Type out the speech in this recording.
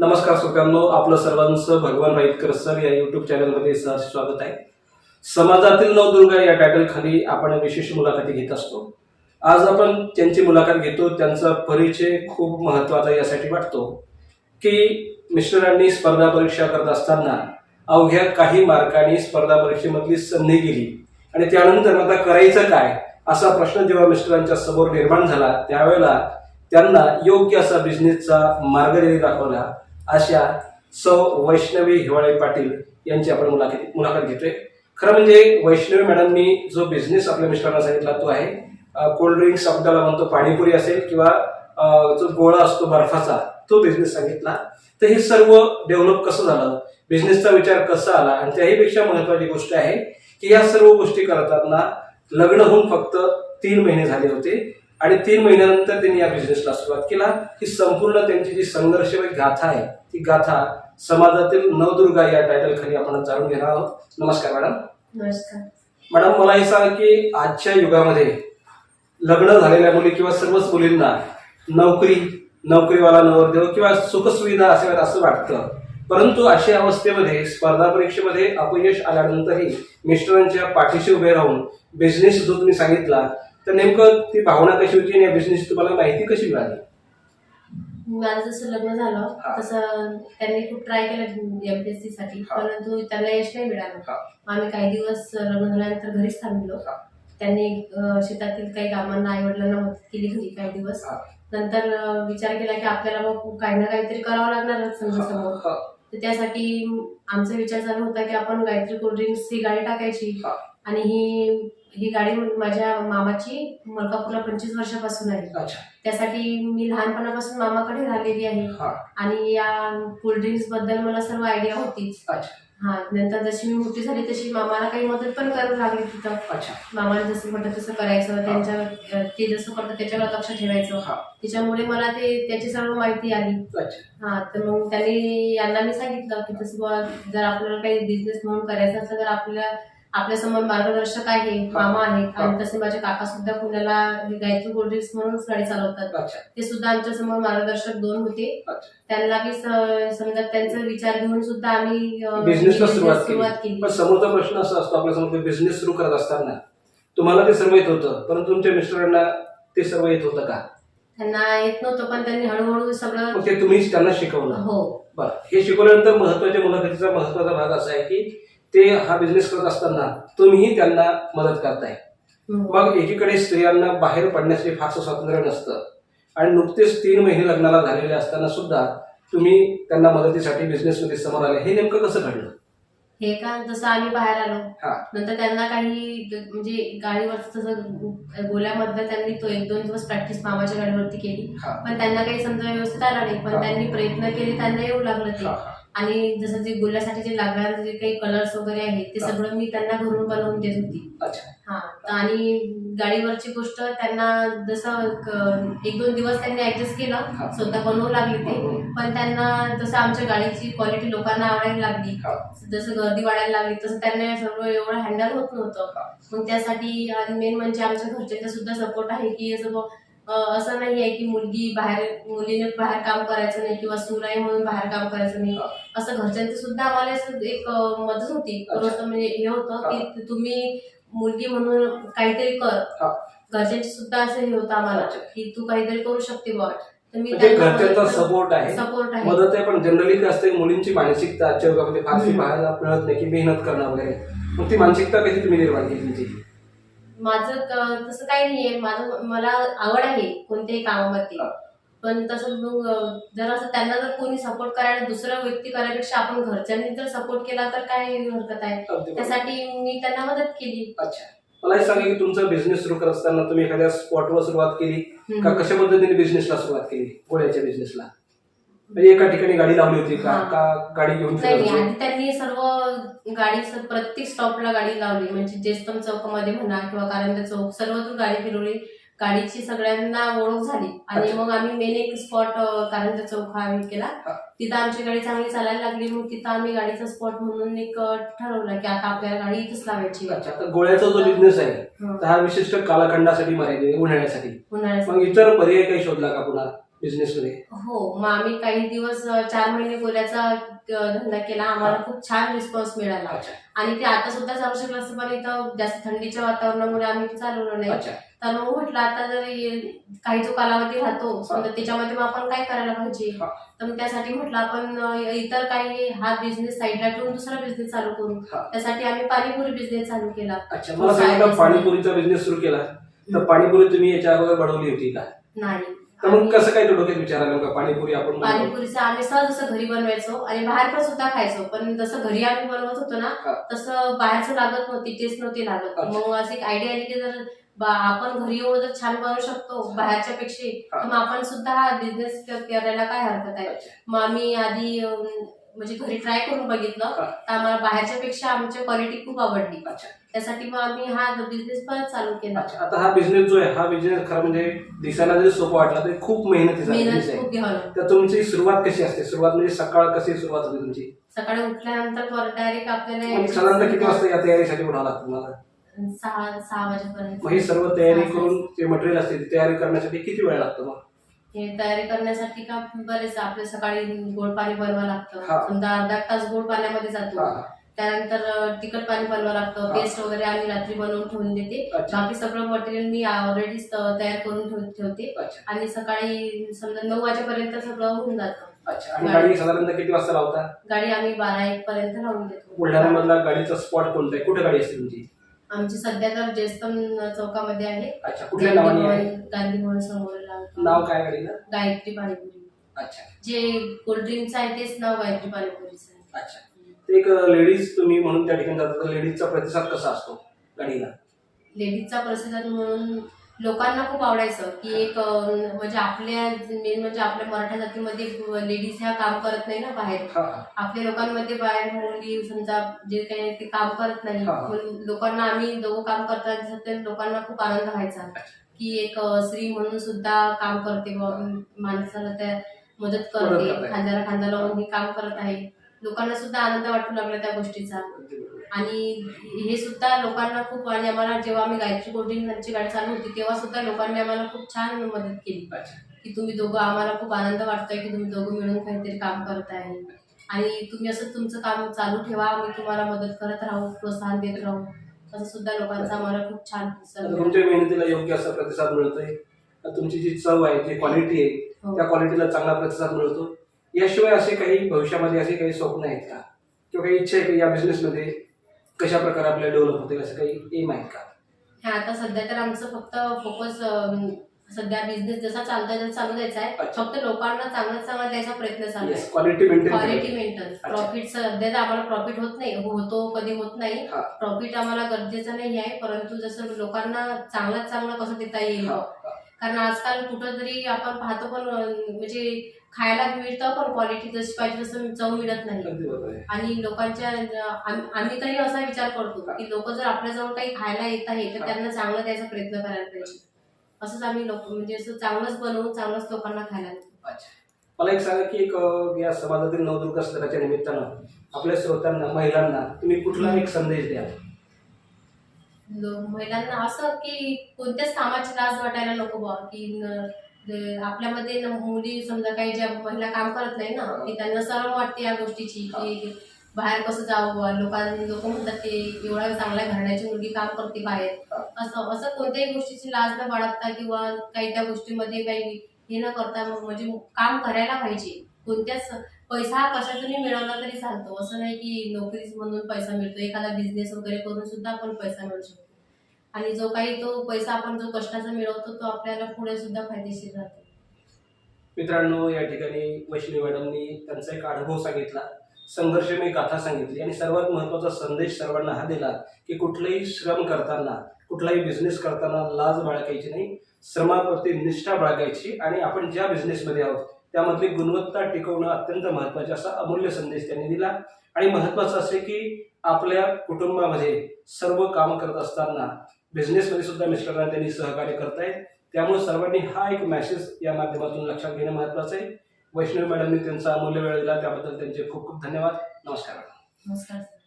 नमस्कार श्रोत्यांनो आपलं सर्वांचं भगवान राईतकर सर या युट्यूब चॅनलमध्ये सहज स्वागत आहे. समाजातील नवदुर्गा या टायटल खाली आपण विशेष मुलाखती घेत असतो. आज आपण त्यांची मुलाखत घेतो त्यांचा परिचय खूप महत्त्वाचा यासाठी वाटतो. की मिस्टरांनी स्पर्धा परीक्षा करत असताना अवघ्या काही मार्कांनी स्पर्धा परीक्षेमधली संधी गेली आणि त्यानंतर आता करायचं काय असा प्रश्न जेव्हा मिस्टरांच्या समोर निर्माण झाला त्यावेळेला त्यांना योग्य असा बिझनेसचा मार्ग त्यांनी दाखवला. अशा सौ वैष्णवी हिवाळे पाटील यांची आपण मुलाखत मुलाखत घेतोय. खरं म्हणजे वैष्णवी मॅडमनी जो बिझनेस आपल्या मिस्टरांना सांगितला तो आहे. कोल्ड ड्रिंक्स आपल्याला म्हणतो पाणीपुरी असेल किंवा जो गोळा असतो बर्फाचा तो बिझनेस सांगितला. तर हे सर्व डेव्हलप कसं झालं? बिझनेसचा विचार कसा आला? आणि त्याहीपेक्षा महत्वाची गोष्ट आहे की या सर्व गोष्टी करताना लग्न होऊन फक्त तीन महिने झाले होते. आणि तीन महिन्यानंतर त्यांनी या बिझनेसला सुरुवात केला. ही संपूर्ण त्यांची जी संघर्षमय गाथा आहे ती गाथा समाजातील नवदुर्गा या टायटल खाली आपण जाणून घेणार आहोत. नमस्कार मॅडम. नमस्कार. मॅडम मला हे सांगा की आजच्या युगामध्ये लग्न झालेल्या मुली किंवा सर्वच मुलींना नोकरी नोकरीवाला नवरदेव किंवा सुखसुविधा असेल असं वाटतं. परंतु अशा अवस्थेमध्ये स्पर्धा परीक्षेमध्ये अपयश आल्यानंतरही मिस्टरांच्या पाठीशी उभे राहून बिझनेस जो तुम्ही सांगितला तर नेमकं ती भावना कशी होती आणि या बिझनेस तुम्हाला माहिती कशी मिळाली माझं जसं लग्न झालं हा. तसं त्यांनी खूप ट्राय केलं एमपीएससी साठी हा. परंतु त्यांना यश नाही मिळालं हा. आम्ही काही दिवस लग्न झाल्यानंतर घरीच थांबलो हा. त्यांनी अं, शेतातील काही कामांना आई वडिलांना मदत केली घरी काही दिवस हा. नंतर अं, विचार केला की आपल्याला मग काही ना काहीतरी करावं लागणारच समोर हा. तर त्यासाठी आमचा विचार चालू होता की आपण गायत्री कोल्ड्रिंक्स ही गाडी टाकायची हा. आणि ही ही गाडी माझ्या मामाची मलकापूरला पंचवीस वर्षापासून आहे. अच्छा. त्यासाठी मी लहानपणापासून मामाकडे राहिलेली आहे. हा. आणि या कोल्ड्रिंक्सबद्दल मला सर्व आयडिया अच्छा. हा नंतर जशी मी मोठी झाली तशी मामाला काही मदत पण करू लागली तिथं. अच्छा. मामाला जसं म्हटलं तसं करायचं त्यांच्या ते जसं करतं त्याच्यावर लक्ष ठेवायचं. हा. त्याच्यामुळे मला ते त्याची सर्व माहिती आली. अच्छा. हा तर मग त्यांनी यांना मी सांगितलं की तसं बुवा जर आपल्याला काही बिझनेस म्हणून करायचा असेल तर आपल्या आपल्यासमोर मार्गदर्शक आहे मामा आहेत. आणि तसे माझे काका सुद्धा पुण्याला गायत्री कोल्ड्रिंक्स म्हणूनच गाडी चालवतात. ते सुद्धा आमच्यासमोर मार्गदर्शक दोन होते. त्यांना स- समजा त्यांचा विचार घेऊन सुद्धा आम्ही बिझनेसला सुरुवात केली. पण समोरचा प्रश्न असा असतो आपल्यासमोर बिझनेस सुरू करत असताना. तुम्हाला ते सर्व येत होतं परंतु तुमच्या मिस्टरांना ते सर्व येत होतं का? त्यांना येत नव्हतं पण त्यांनी हळूहळू सगळं ते तुम्हीच त्यांना शिकवलं. हो. बरं. हे शिकवल्यानंतर महत्त्वाच्या मुलाखतीचा महत्त्वाचा भाग असा आहे की ते हा बिझनेस करत असताना तुम्हीही त्यांना मदत करताय. मग एकीकडे स्त्रियांना बाहेर पडण्यासाठी फारसं स्वातंत्र्य नसतं. आणि नुकतेच तीन महिने लग्नाला झालेले असताना सुद्धा तुम्ही त्यांना मदतीसाठी बिझनेसमध्ये समोर आले. हे नेमकं कसं घडलं? हे का? जसं आम्ही बाहेर आलो. हा. नंतर त्यांना काही म्हणजे गाडीवर तसं गोल्यामधलं त्यांनी तो एक दोन दिवस प्रॅक्टिस मामाच्या गाडीवरती केली. पण त्यांना काही समजा व्यवस्थित आला नाही. पण. त्यांनी प्रयत्न केले त्यांना येऊ लागलं ते. आणि जसं जे गोल्यासाठी जे लागणारे जे काही कलर्स वगैरे आहेत ते हा. सगळं मी त्यांना घरून बनवून देत होती हा आणि गाडीवरची गोष्ट त्यांना जसं एक दोन दिवस त्यांनी ऍडजस्ट हा. केलं स्वतः बनवू लागले ते पण त्यांना जसं आमच्या गाडीची क्वालिटी लोकांना आवडायला लागली हा. जसं गर्दी वाढायला लागली तसं त्यांना सर्व एवढं हँडल होत नव्हतं हा. मग त्यासाठी आणि मेन म्हणजे आमच्या घरच्यांचा सुद्धा सपोर्ट आहे की असं असं नाही आहे की मुलगी बाहेर मुलीने बाहेर काम करायचं नाही किंवा सूर आहे म्हणून बाहेर काम करायचं नाही. असं घरच्यांचं सुद्धा आम्हाला एक मदत होती. म्हणजे हे होतं की तुम्ही मुलगी म्हणून काहीतरी कर. घरच्यांचे सुद्धा असं हे होतं आम्हाला. की तू काहीतरी करू शकते बुवा. तर मी घरच्यांचा सपोर्ट आहे. सपोर्ट आहे. मदत आहे पण जनरली काय असते मुलींची मानसिकता आजच्या युगामध्ये फारशी. पाहायला मिळत नाही की मेहनत करणं वगैरे. मग ती मानसिकता कशी तुम्ही निर्माण केली माझं तसं काही नाहीये. माझं मला आवड आहे कोणत्याही कामामध्ये. पण तसं मग जर असं त्यांना जर कोणी सपोर्ट करायला दुसरा व्यक्ती करायपेक्षा आपण घरच्यांनी जर सपोर्ट केला तर काय हरकत आहे. त्यासाठी मी त्यांना मदत केली. अच्छा. मला हे सांगा की तुमचा बिझनेस सुरू करत असताना तुम्ही एखाद्या स्पॉटवर सुरुवात केली? का. कशा पद्धतीने बिझनेसला सुरुवात केली? गोळ्याच्या बिझनेसला म्हणजे एका ठिकाणी गाडी लावली होती का हा. का गाडी घेऊन नाही फिरत नाही, होते? आधी त्यांनी सर्व गाडी स- प्रत्येक स्टॉपला गाडी लावली म्हणजे जेस्तम चौकामध्ये म्हणा किंवा कारंजा चौक सर्वत्र गाडी फिरवली गाडीची सगळ्यांना ओळख झाली आणि. मग आम्ही मेन एक स्पॉट कारंजा चौक हा केला. तिथं आमची गाडी चांगली चालायला लागली मग तिथं आम्ही गाडीचा स्पॉट म्हणून एक अ, ठरवलं की आता आपल्याला गाडी इथंच लावायची अच्छा गोळ्याचा जो बिझनेस आहे हं. तर हा विशिष्ट कालखंडासाठी मर्यादित आहे, उन्हाळ्यासाठी उन्हाळ्यात मग इतर पर्याय काही शोधला का पुन्हा बिझनेस मध्ये हो मग आम्ही काही दिवस चार महिने गोल्याचा अ, धंदा केला. आम्हाला. खूप छान रिस्पॉन्स मिळाला. अच्छा. आणि ते आता सुद्धा चालू शकलं असतं पण इथं जास्त थंडीच्या वातावरणामुळे आम्ही ते चालवलं नाही. अच्छा. तर मग म्हटलं आता जर काही जो कालावधी राहतो समजा त्याच्यामध्ये मग आपण काय करायला पाहिजे? हा. तर मग त्यासाठी म्हटलं आपण इतर काही हा बिझनेस साईडला ठेवून दुसरा बिझनेस चालू करू. हा. त्यासाठी आम्ही पाणीपुरी बिझनेस चालू केला. अच्छा. मला सांगा का पाणीपुरीचा बिझनेस सुरू केला. तर पाणीपुरी तुम्ही याच्या अगोदर बनवली होती का? नाही. तर मग कसं काय तो डोक्यात विचार आला का पाणीपुरी आपण? पाणीपुरीचं आम्ही सहज जसं घरी बनवायचो आणि बाहेर पण सुद्धा खायचो पण जसं घरी आम्ही बनवत होतो ना. तसं बाहेरचं लागत नव्हती टेस्ट नव्हती लागत अच्छा. मग अशी एक आयडिया आली की जर बा- आपण घरी एवढं जर छान बनवू शकतो बाहेरच्या पेक्षा. तर मग आपण सुद्धा हा बिझनेस करायला काय हरकत आहे अच्छा. मग आम्ही आधी अं, म्हणजे घरी ट्राय करून बघितलं. तर आम्हाला बाहेरच्या पेक्षा आमची क्वालिटी खूप आवडली. त्यासाठी मग आम्ही हा बिझनेस परत चालू केला. अच्छा आता हा बिझनेस जो आहे हा बिझनेस खरं म्हणजे दिसायला जरी सोपा वाटला तरी खूप मेहनतीचा मेहनत. तर तुमची सुरुवात कशी असते? सुरुवात म्हणजे सकाळ कशी सुरुवात होते तुमची? सकाळी उठल्यानंतर डायरेक्ट मग साधारणतः किती आपल्याला वाजता या तयारीसाठी उठावं लागतं तुम्हाला? सहा सहा वाजेपर्यंत. ही सर्व तयारी करून जे मटेरियल असते ती तयारी करण्यासाठी किती वेळ लागतो मग? हे तयारी करण्यासाठी का बरेच आपले सकाळी गोड पाणी बनवावं लागतं. हा. समजा अर्धा तास गोड पाण्यामध्ये जातो. हा. त्यानंतर तिखट पाणी बनवावं लागतं. हा. पेस्ट वगैरे आम्ही रात्री बनवून ठेवून देते. अच्छा. बाकी सगळं मटेरियल मी ऑलरेडी तयार करून ठेव- ठेवते. अच्छा. आणि सकाळी समजा नऊ वाजेपर्यंत सगळं होऊन जातं. अच्छा. आणि गाडी साधारणतः किती वाजता लावता? गाडी आम्ही बारा एक पर्यंत लावून देतो. बुलढाण्यामधला गाडीचा स्पॉट कोणता आहे? कुठे गाडी असते तुमची? आमची सध्या तर जयस्तंभ चौकामध्ये आहे. अच्छा. कुठल्या नावाने आहे? गांधी भवन- समोर. नाव काय गाडीला गायत्री पाणीपुरी अच्छा. जे कोल्ड्रिंकचं आहे तेच नाव गायत्री पाणीपुरीचं आहे. अच्छा. ते एक लेडीज तुम्ही म्हणून त्या ठिकाणी जाता तर लेडीजचा प्रतिसाद कसा असतो गाडीला लेडीजचा प्रतिसाद म्हणून लोकांना खूप आवडायचं की एक अं, म्हणजे आपल्या मेन म्हणजे आपल्या मराठा जातीमध्ये लेडीज ह्या काम करत नाही ना बाहेर. हा हा. आपल्या लोकांमध्ये बाहेर मुली समजा जे काही ते काम करत नाही. हा. लोकांना आम्ही दोघं काम करताना दिसत ते लोकांना खूप आनंद व्हायचा. की एक स्त्री म्हणून सुद्धा काम करते माणसाला त्या मदत करते. खांद्याला खांदा लावून हे काम करत आहे. लोकांना सुद्धा आनंद वाटू लागला त्या गोष्टीचा. आणि हे सुद्धा लोकांना खूप आणि आम्हाला जेव्हा आम्ही गायत्री कोल्ड्रिंकची गाडी चालू होती तेव्हा सुद्धा लोकांनी आम्हाला खूप छान मदत केली. की तुम्ही दोघं आम्हाला खूप आनंद वाटतोय की तुम्ही दोघं मिळून काहीतरी काम करत आहे. आणि तुम्ही असं तुमचं काम चालू ठेवा. आम्ही तुम्हाला मदत करत राहू प्रोत्साहन देत राहू. असं सुद्धा लोकांचा आम्हाला खूप छान आता. तुमच्या मेहनतीला योग्य असा प्रतिसाद मिळतोय. तुमची जी चव आहे जी क्वालिटी आहे हो. त्या क्वालिटीला चांगला प्रतिसाद मिळतो. याशिवाय असे काही भविष्यामध्ये असे काही स्वप्न आहेत का? किंवा काही इच्छा आहे की या बिझनेसमध्ये कशा प्रकारे आपल्याला डेव्हलप होते असं काही एम आहेत का? हे आता सध्या तर आमचं फक्त फोकस सध्या बिझनेस जसा चालतोय तसा चालू द्यायचा आहे. अच्छा. फक्त लोकांना चांगला चांगला द्यायचा प्रयत्न चालू आहे. Yes quality maintain quality maintain profit सध्या तर आम्हाला प्रॉफिट होत नाही. होतो कधी होत नाही. हा. प्रॉफिट आम्हाला गरजेचं नाही आहे. परंतु जसं लोकांना चांगल्यात चांगलं कसं देता येईल. कारण आजकाल कुठं तरी आपण पाहतो पण अं, म्हणजे खायला मिळतं पण क्वालिटी जशी पाहिजे तसं चव मिळत नाही. आणि लोकांच्या आम- आम्ही तरी असा विचार करतो की लोक जर आपल्याजवळ काही खायला येत आहे तर त्यांना चांगलं द्यायचा प्रयत्न करायला पाहिजे. असंच आम्ही लोक म्हणजे असं चांगलंच बनवून चांगलंच लोकांना खायला देतो. अच्छा. मला एक सांगा की एक अं, या समाजातील नवदुर्गा सणाच्या निमित्तानं आपल्या श्रोत्यांना महिलांना तुम्ही कुठला एक संदेश द्या लो- महिलांना असं की कोणत्याच कामाची लाज वाटायला नको बा की न- जे आपल्यामध्ये न- मुली समजा काही ज्या महिला काम करत नाही ना की त्यांना सरम वाटते या गोष्टीची की बाहेर कसं जावं लोकांनी लोक म्हणतात की एवढ्या चांगल्या घराण्याची मुलगी काम करते बाहेर. असं असं कोणत्याही गोष्टीची लाज न बाळगता किंवा काही त्या गोष्टीमध्ये काही हे न करता म्हणजे काम करायला पाहिजे. कोणत्याच पैसा हा कशातूनही मिळवला तरी चालतो. असं नाही की नोकरीच म्हणून पैसा मिळतो. एखादा बिझनेस वगैरे करून सुद्धा आपण पैसा मिळू शकतो. आणि जो काही तो पैसा आपण जो कष्टाचा मिळवतो तो आपल्याला पुढे सुद्धा फायदेशीर राहतो. मित्रांनो या ठिकाणी वैष्णवी मॅडमनी त्यांचा एक अनुभव सांगितला. संघर्षमय गाथा सांगितली आणि सर्वात महत्त्वाचा संदेश सर्वांना हा दिला की कुठलाही श्रम करताना कुठलाही बिझनेस करताना लाज बाळगायची नाही श्रमाप्रती निष्ठा बाळगायची आणि आपण ज्या बिझनेसमध्ये आहोत त्यामधली गुणवत्ता टिकवणं अत्यंत महत्त्वाचे असा अमूल्य संदेश त्यांनी दिला. आणि महत्त्वाचं असे की आपल्या कुटुंबामध्ये सर्व काम करत असताना बिझनेसमध्ये सुद्धा मिस्टरांना त्यांनी सहकार्य करतायत. त्यामुळे सर्वांनी हा एक मॅसेज या माध्यमातून लक्षात घेणं महत्त्वाचं आहे. वैष्णवी मॅडमनी त्यांचा अमूल्य वेळ दिला त्याबद्दल त्यांचे खूप खूप धन्यवाद. नमस्कार. नमस्कार.